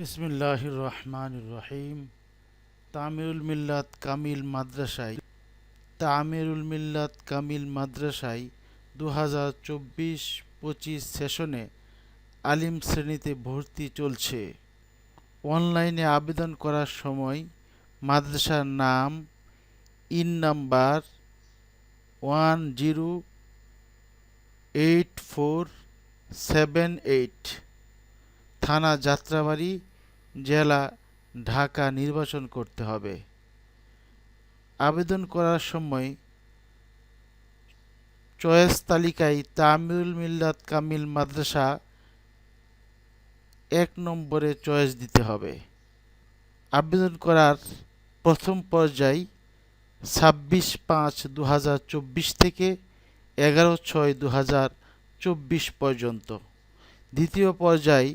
বিসমিল্লাহ রহমান রহিম তামিরুল মিল্লাত কামিল মাদ্রাসায়। তামিরুল মিল্লাত কামিল মাদ্রাসায় দু হাজার চব্বিশ পঁচিশ সেশনে আলিম শ্রেণীতে ভর্তি চলছে। অনলাইনে আবেদন করার সময় মাদ্রাসার নাম, EIIN number one zero eight four seven eight. থানা যাত্রাবাড়ি, জেলা, ঢাকা নির্বাচন করতে হবে। আবেদন করার সময় চয়েস তালিকায় তামিল মিল্লাত কামিল মাদ্রাসা এক নম্বরে চয়েস দিতে হবে। আবেদন করার প্রথম পর্যায় ছাব্বিশ পাঁচ দু থেকে এগারো ছয় দু পর্যন্ত। দ্বিতীয় পর্যায়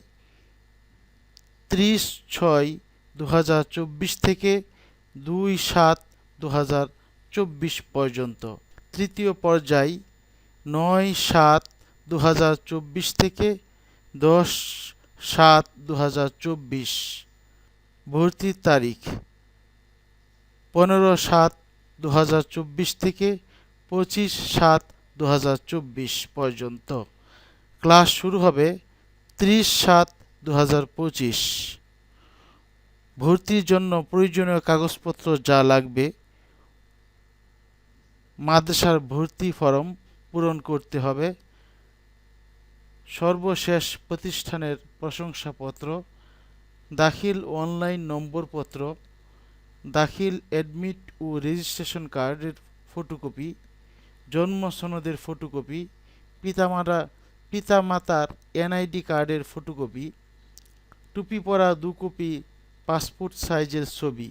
ত্রিশ ছয় দু থেকে দুই সাত দু পর্যন্ত। তৃতীয় পর্যায় নয় সাত দু থেকে দশ সাত দু ভর্তির তারিখ পনেরো সাত দু থেকে পঁচিশ সাত দু পর্যন্ত। ক্লাস শুরু হবে ত্রিশ সাত দু হাজার পঁচিশ। ভর্তির জন্য প্রয়োজনীয় কাগজপত্র যা লাগবে, মাদ্রাসার ভর্তি ফরম পূরণ করতে হবে, সর্বশেষ প্রতিষ্ঠানের প্রশংসাপত্র, দাখিল অনলাইন নম্বরপত্র, দাখিল অ্যাডমিট ও রেজিস্ট্রেশন কার্ডের ফটোকপি, জন্ম সনদের ফটোকপি, পিতামাতা, পিতামাতার এনআইডি কার্ডের ফটোকপি টুপি পরা দু কপি পাসপোর্ট সাইজের ছবি।